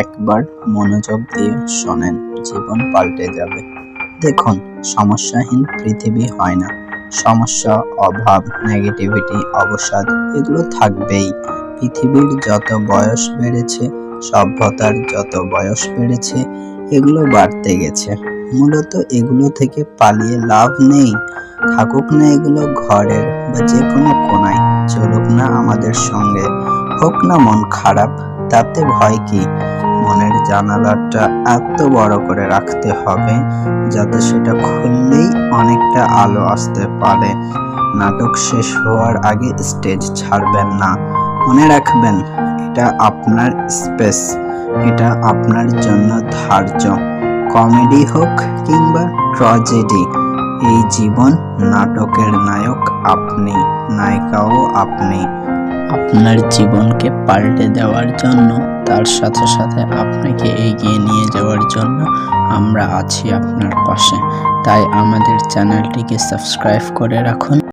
একবার মনোযোগ দিয়ে শোনেন, জীবন পাল্টে যাবে। দেখুন, সমস্যাহীন পৃথিবী হয় না। সমস্যা, অভাব নেগেটিভিটি অবসাদ, এগুলো থাকবেই। পৃথিবীর যত বয়স বেড়েছে, সভ্যতার যত বয়স বেড়েছে, এগুলো বাড়তে গেছে। মূলত এগুলো থেকে পালিয়ে লাভ নেই। থাকুক না এগুলো ঘরের বা যে কোনো কোনায়, চলুক না আমাদের সঙ্গে। হোক না মন খারাপ, তাতে ভয় কি? মনের জানালাটা এত বড় করে রাখতে হবে যাতে সেটা খুললেই অনেকটা আলো আসতে পারে। নাটক শেষ হওয়ার আগে স্টেজ ছাড়বেন না। মনে রাখবেন, এটা আপনার স্পেস, এটা আপনার জন্য ধার্য। কমেডি হোক কিংবা ট্র্যাজেডি, এই জীবন নাটকের নায়ক আপনি, নায়িকাও আপনি। আপনার জীবনকে পাল্টে দেওয়ার জন্য, তার সাথে সাথে আপনাকে এগিয়ে নিয়ে যাওয়ার জন্য আমরা আছি আপনার পাশে। তাই আমাদের চ্যানেলটিকে সাবস্ক্রাইব করে রাখুন।